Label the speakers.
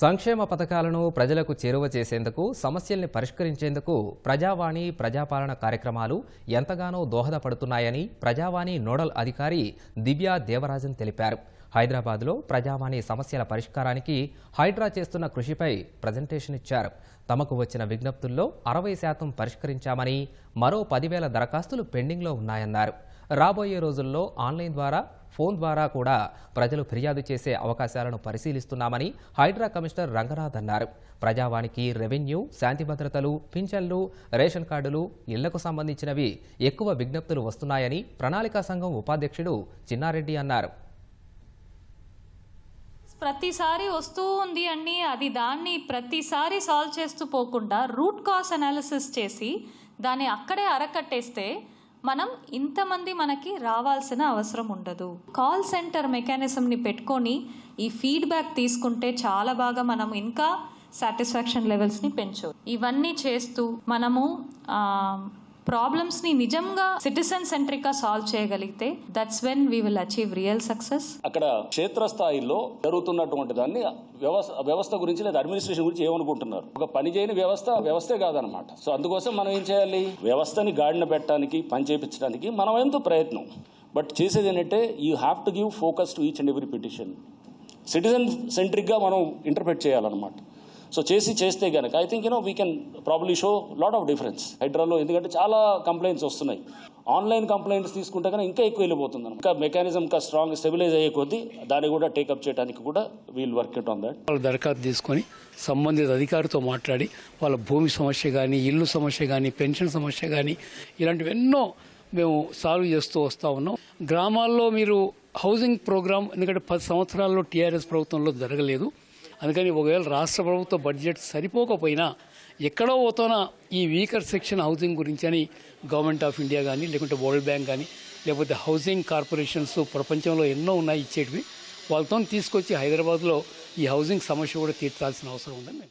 Speaker 1: సంక్షేమ పథకాలను ప్రజలకు చేరువ చేసేందుకు సమస్యల్ని పరిష్కరించేందుకు ప్రజావాణి ప్రజాపాలన కార్యక్రమాలు ఎంతగానో దోహదపడుతున్నాయని ప్రజావాణి నోడల్ అధికారి దివ్యా దేవరాజన్ తెలిపారు. హైదరాబాద్లో ప్రజావాణి సమస్యల పరిష్కారానికి హైడ్రా చేస్తున్న కృషిపై ప్రజెంటేషన్ ఇచ్చారు. తమకు వచ్చిన విజ్ఞప్తుల్లో అరవై శాతం పరిష్కరించామని మరో పదివేల దరఖాస్తులు పెండింగ్లో ఉన్నాయన్నారు. రాబోయే రోజుల్లో ఆన్లైన్ ద్వారా ఫోన్ ద్వారా కూడా ప్రజలు ఫిర్యాదు చేసే అవకాశాలను పరిశీలిస్తున్నామని హైడ్రా కమిషనర్ రంగనాథ్ అన్నారు. ప్రజావానికి రెవెన్యూ శాంతి భద్రతలు పింఛన్లు రేషన్ కార్డులు ఇళ్ళకు సంబంధించినవి ఎక్కువ విజ్ఞప్తులు వస్తున్నాయని ప్రణాళికా సంఘం ఉపాధ్యక్షుడు చిన్నారెడ్డి అన్నారు.
Speaker 2: ప్రతిసారి వస్తూ ఉంది అని అది దాన్ని ప్రతిసారి సాల్వ్ చేస్తూ పోకుండా రూట్ కాస్ అనాలిసిస్ చేసి దాన్ని అక్కడే అరకట్టేస్తే మనం ఇంతమంది మనకి రావాల్సిన అవసరం ఉండదు. కాల్ సెంటర్ మెకానిజంని పెట్టుకొని ఈ ఫీడ్బ్యాక్ తీసుకుంటే చాలా బాగా మనం ఇంకా సాటిస్ఫాక్షన్ లెవెల్స్ని పెంచు ఇవన్నీ చేస్తూ మనము ప్రాబ్లమ్స్ని నిజంగా సిటిజన్ సెంట్రిక్గా సాల్వ్ చేయగలిగితే that's when we will achieve real success
Speaker 3: అక్కడ క్షేత్రస్థాయిలో జరుగుతున్నటువంటి దాన్ని వ్యవస్థ వ్యవస్థ గురించి లేదా అడ్మినిస్ట్రేషన్ గురించి ఏమనుకుంటున్నారు? ఒక పని చేయని వ్యవస్థ వ్యవస్థే కాదనమాట సో అందుకోసం మనం ఏం చేయాలి? వ్యవస్థని గాడిన పెట్టడానికి పని చేయించడానికి మనం ఎంతో ప్రయత్నం. బట్ చేసేది ఏంటంటే you have to give focus to each and every petition citizen సెంట్రిక్గా మనం ఇంటర్ప్రెట్ చేయాలన్నమాట. సో చేసి చేస్తే కనుక I think you know we can probably show lot of difference హైడ్రాలో ఎందుకంటే చాలా కంప్లైంట్స్ వస్తున్నాయి. ఆన్లైన్ కంప్లైంట్స్ తీసుకుంటే కనుక ఇంకా ఎక్కువ వెళ్ళిపోతుంది ఇంకా మెకానిజం ఇంకా స్ట్రాంగ్ స్టెబిలైజ్ అయ్యే కొద్దీ దాన్ని కూడా టేకప్ చేయడానికి కూడా we'll work it on that
Speaker 4: వాళ్ళు దరఖాస్తు తీసుకొని సంబంధిత అధికారితో మాట్లాడి వాళ్ళ భూమి సమస్య కానీ ఇల్లు సమస్య కానీ పెన్షన్ సమస్య కానీ ఇలాంటివి ఎన్నో మేము సాల్వ్ చేస్తూ వస్తూ ఉన్నాం. గ్రామాల్లో మీరు హౌసింగ్ ప్రోగ్రామ్ ఎందుకంటే పది సంవత్సరాల్లో టీఆర్ఎస్ ప్రభుత్వంలో జరగలేదు. అందుకని ఒకవేళ రాష్ట్ర ప్రభుత్వ బడ్జెట్ సరిపోకపోయినా ఎక్కడో పోతున్న ఈ వీకర్ సెక్షన్ హౌసింగ్ గురించి అని గవర్నమెంట్ ఆఫ్ ఇండియా కానీ లేకుంటే వరల్డ్ బ్యాంక్ కానీ లేకపోతే హౌసింగ్ కార్పొరేషన్స్ ప్రపంచంలో ఎన్నో ఉన్నాయి ఇచ్చేటివి వాళ్ళతో తీసుకొచ్చి హైదరాబాద్లో ఈ హౌసింగ్ సమస్య కూడా తీర్చాల్సిన అవసరం ఉందని